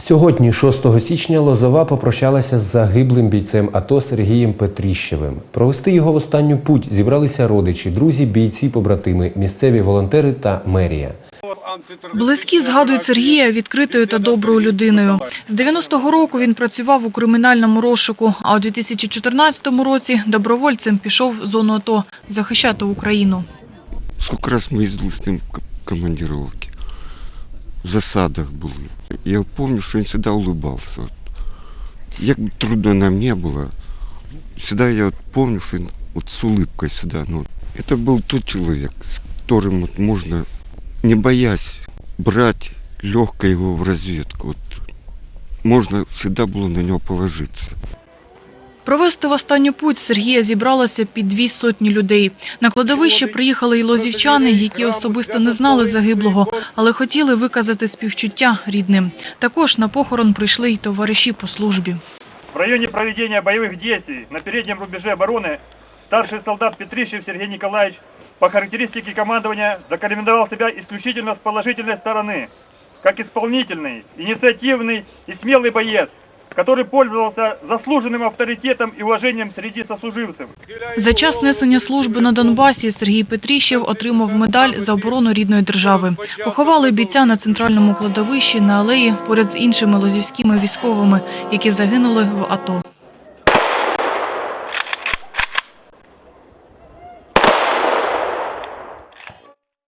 Сьогодні, 6 січня, Лозова попрощалася з загиблим бійцем АТО Сергієм Петріщевим. Провести його в останню путь зібралися родичі, друзі, бійці, побратими, місцеві волонтери та мерія. Близькі згадують Сергія відкритою та доброю людиною. З 90-го року він працював у кримінальному розшуку, а у 2014 році добровольцем пішов в зону АТО захищати Україну. Сколько раз мы ездили с ним командировки. Засадах були. Я помню, що він завжди улыбался. От. Як би трудно нам не було, всегда я от помню, що він от з улыбкой всегда. Ну, это был тот человек, с которым вот можно, не боясь, брать легко его в разведку. Вот. Можно всегда було на нього положиться. Провести в останню путь Сергія зібралося під дві сотні людей. На кладовище приїхали й лозівчани, які особисто не знали загиблого, але хотіли виказати співчуття рідним. Також на похорон прийшли й товариші по службі. В районе проведения боевых действий на переднем рубеже обороны старший солдат Петрищев Сергей Николаевич по характеристике командования зарекомендовал себя исключительно с положительной стороны, как исполнительный, инициативный и смелый боец, который пользовался заслуженным авторитетом и уважением среди сослуживцев. За час несення служби на Донбасі Сергій Петріщев отримав медаль за оборону рідної держави. Поховали бійця на центральному кладовищі на алеї поряд з іншими лозівськими військовими, які загинули в АТО.